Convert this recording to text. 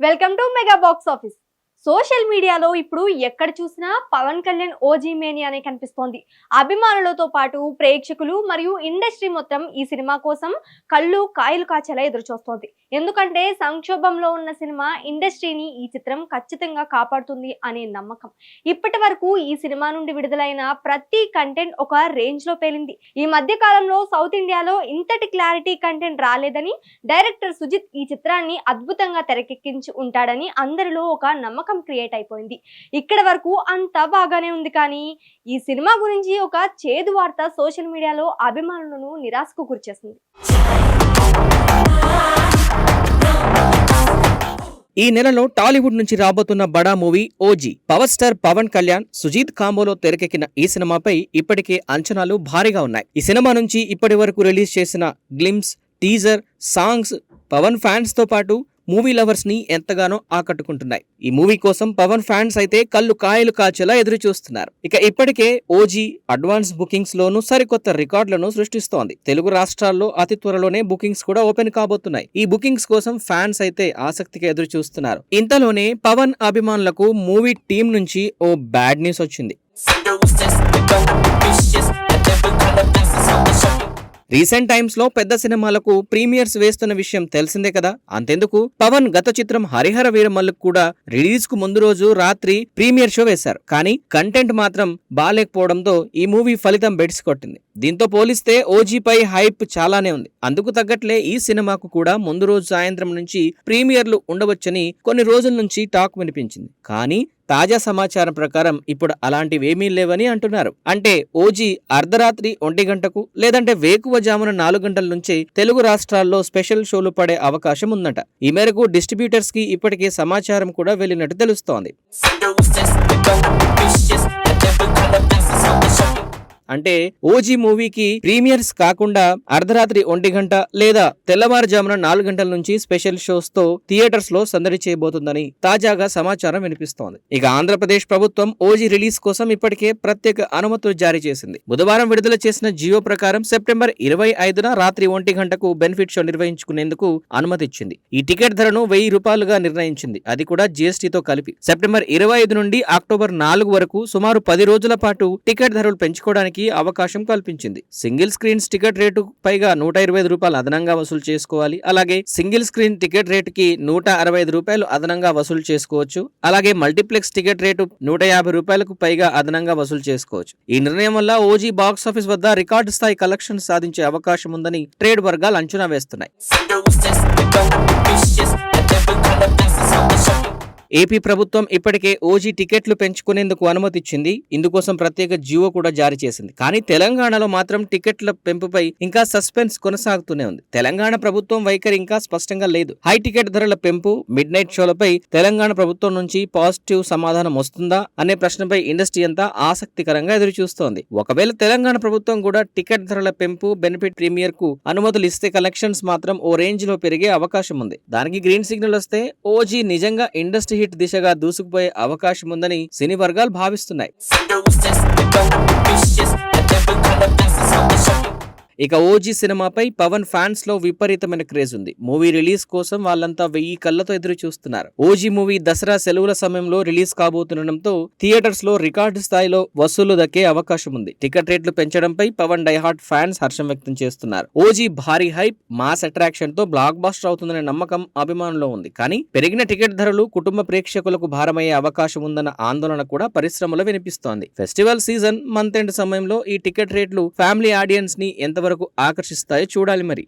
Welcome to mega box office. Social మీడియాలో ఇప్పుడు ఎక్కడ చూసినా పవన్ కళ్యాణ్ ఓజీ మేని అనే కనిపిస్తోంది. అభిమానులతో పాటు ప్రేక్షకులు మరియు ఇండస్ట్రీ మొత్తం ఈ సినిమా కోసం కళ్ళు కాయలు కాచేలా ఎదురు చూస్తోంది ఎందుకంటే సంక్షోభంలో ఉన్న సినిమా ఇండస్ట్రీని ఈ చిత్రం ఖచ్చితంగా కాపాడుతుంది అనే నమ్మకం. ఇప్పటి వరకు ఈ సినిమా నుండి విడుదలైన ప్రతి కంటెంట్ ఒక రేంజ్లో పేలింది. ఈ మధ్య కాలంలో సౌత్ ఇండియాలో ఇంతటి క్లారిటీ కంటెంట్ రాలేదని డైరెక్టర్ సుజిత్ ఈ చిత్రాన్ని అద్భుతంగా తెరకెక్కించి ఉంటాడని అందరిలో ఒక నమ్మకం క్రియేట్ అయిపోయింది. ఇక్కడ వరకు అంతా బాగానే ఉంది కానీ ఈ సినిమా గురించి ఒక చేదు వార్త సోషల్ మీడియాలో అభిమానులను నిరాశకు గురిచేసింది. ఈ నెలలో టాలీవుడ్ నుంచి రాబోతున్న బడా movie OG. Power star Pawan Kalyan Sujeeth కాంబోలో తెరకెక్కిన ఈ సినిమాపై ఇప్పటికే అంచనాలు భారీగా ఉన్నాయి. ఈ సినిమా నుంచి ఇప్పటి వరకు రిలీజ్ చేసిన గ్లిమ్స్ టీజర్ సాంగ్స్ పవన్ ఫ్యాన్స్తో పాటు మూవీ లవర్స్ని ఎంతగానో ఆకట్టుకుంటున్నాయి ఈ మూవీ కోసం పవన్ ఫ్యాన్స్ అయితే కళ్ళు కాయలు కాచేలా ఎదురు చూస్తున్నారు ఇక ఇప్పటికే ఓజీ అడ్వాన్స్ బుకింగ్స్ లోను సరికొత్త రికార్డులను సృష్టిస్తోంది తెలుగు రాష్ట్రాల్లో అతి త్వరలోనే బుకింగ్స్ కూడా ఓపెన్ కాబోతున్నాయి ఈ బుకింగ్స్ కోసం ఫ్యాన్స్ అయితే ఆసక్తిగా ఎదురు చూస్తున్నారు ఇంతలోనే పవన్ అభిమానులకు మూవీ టీం నుంచి ఓ బ్యాడ్ న్యూస్ వచ్చింది రీసెంట్ టైమ్స్లో పెద్ద సినిమాలకు ప్రీమియర్స్ వేస్తున్న విషయం తెలిసిందే కదా. అంతెందుకు? పవన్ గత చిత్రం హరిహర వీరమల్లుకు కూడా రిలీజ్కు ముందు రోజు రాత్రి ప్రీమియర్ షో వేశారు. కానీ కంటెంట్ మాత్రం బాగాలేకపోవడంతో ఈ మూవీ ఫలితం బెడిసి కొట్టింది. దీంతో పోలిస్తే ఓజీపై హైప్ చాలానే ఉంది. అందుకు తగ్గట్లే ఈ సినిమాకు కూడా ముందు రోజు సాయంత్రం నుంచి ప్రీమియర్లు ఉండవచ్చని కొన్ని రోజుల నుంచి టాక్ వినిపించింది. కానీ తాజా సమాచారం ప్రకారం ఇప్పుడు అలాంటివేమీ లేవని అంటున్నారు. అంటే ఓజీ అర్ధరాత్రి ఒంటి గంటకు లేదంటే వేకువ జామున నాలుగు గంటల నుంచే తెలుగు రాష్ట్రాల్లో స్పెషల్ షోలు పడే అవకాశం ఉందట. ఈ మేరకు డిస్ట్రిబ్యూటర్స్కి ఇప్పటికే సమాచారం కూడా వెళ్ళినట్టు తెలుస్తోంది. అంటే ఓజీ మూవీకి ప్రీమియర్స్ కాకుండా అర్ధరాత్రి ఒంటి గంట లేదా తెల్లవారుజామున నాలుగు గంటల నుంచి స్పెషల్ షోస్తో థియేటర్స్లో సందడి చేయబోతుందని తాజాగా సమాచారం వినిపిస్తోంది. ఇక ఆంధ్రప్రదేశ్ ప్రభుత్వం ఓజీ రిలీజ్ కోసం ఇప్పటికే ప్రత్యేక అనుమతులు జారీ చేసింది. బుధవారం విడుదల చేసిన జియో ప్రకారం సెప్టెంబర్ ఇరవై ఐదున రాత్రి ఒంటి గంటకు బెనిఫిట్ షో నిర్వహించుకునేందుకు అనుమతిచ్చింది. ఈ టికెట్ ధరను వెయ్యి రూపాయలుగా నిర్ణయించింది. అది కూడా జీఎస్టీతో కలిపి. సెప్టెంబర్ ఇరవై ఐదు నుండి అక్టోబర్ నాలుగు వరకు సుమారు పది రోజుల పాటు టికెట్ ధరలు పెంచుకోవడానికి అవకాశం కల్పించింది. సింగిల్ స్క్రీన్స్ టికెట్ రేటు పైగా నూట ఇరవై ఐదు రూపాయలు అదనంగా వసూలు చేసుకోవాలి. అలాగే సింగిల్ స్క్రీన్ టికెట్ రేటుకి నూట అరవై ఐదు రూపాయలు అదనంగా వసూలు చేసుకోవచ్చు. అలాగే మల్టీప్లెక్స్ టికెట్ రేటు నూట యాభై రూపాయలకు పైగా అదనంగా వసూలు చేసుకోవచ్చు. ఈ నిర్ణయం వల్ల ఓజీ బాక్స్ ఆఫీస్ వద్ద రికార్డు స్థాయి కలెక్షన్ సాధించే అవకాశం ఉందని ట్రేడ్ వర్గాలు అంచనా వేస్తున్నాయి. ఏపీ ప్రభుత్వం ఇప్పటికే ఓజీ టికెట్లు పెంచుకునేందుకు అనుమతి ఇచ్చింది ఇందుకోసం ప్రత్యేక జీవో కూడా జారీ చేసింది. కానీ తెలంగాణలో మాత్రం టికెట్ల పెంపుపై ఇంకా సస్పెన్స్ కొనసాగుతూనే ఉంది. తెలంగాణ ప్రభుత్వం వైఖరి ఇంకా స్పష్టంగా లేదు. హై టికెట్ ధరల పెంపు మిడ్ నైట్ షోలపై తెలంగాణ ప్రభుత్వం నుంచి పాజిటివ్ సమాధానం వస్తుందా అనే ప్రశ్నపై ఇండస్ట్రీ అంతా ఆసక్తికరంగా ఎదురుచూస్తోంది. ఒకవేళ తెలంగాణ ప్రభుత్వం కూడా టికెట్ ధరల పెంపు బెనిఫిట్ ప్రీమియర్కు అనుమతులు ఇస్తే కలెక్షన్స్ మాత్రం ఓ రేంజ్లో పెరిగే అవకాశం ఉంది దానికి గ్రీన్ సిగ్నల్ వస్తే ఓజీ నిజంగా ఇండస్ట్రీ హిట్ దిశగా దూసుకుపోయే అవకాశం ఉందని సినీ వర్గాలు భావిస్తున్నాయి. ఇక ఓజీ సినిమాపై పవన్ ఫ్యాన్స్లో విపరీతమైన క్రేజ్ ఉంది. మూవీ రిలీజ్ కోసం వాళ్ళంతా వెయ్యి కళ్ళతో ఎదురు చూస్తున్నారు ఓజీ మూవీ దసరా సెలవుల సమయంలో రిలీజ్ కాబోతుండటంతో థియేటర్స్లో రికార్డు స్థాయిలో వసూలు దక్కే అవకాశం ఉంది. టికెట్ రేట్లు పెంచడంపై పవన్ డైహార్ట్ ఫ్యాన్స్ హర్షం వ్యక్తం చేస్తున్నారు. ఓజీ భారీ హైప్ మాస్ అట్రాక్షన్తో బ్లాక్ బాస్టర్ అవుతుందనే నమ్మకం అభిమానుల్లో ఉంది. కానీ పెరిగిన టికెట్ ధరలు కుటుంబ ప్రేక్షకులకు భారమయ్యే అవకాశం ఉందన్న ఆందోళన కూడా పరిశ్రమలో వినిపిస్తోంది. ఫెస్టివల్ సీజన్ మంత్ ఎండ్ సమయంలో ఈ టికెట్ రేట్లు ఫ్యామిలీ ఆడియన్స్ని ఎంత వరకు ఆకర్షిస్తాయో చూడాలి మరి.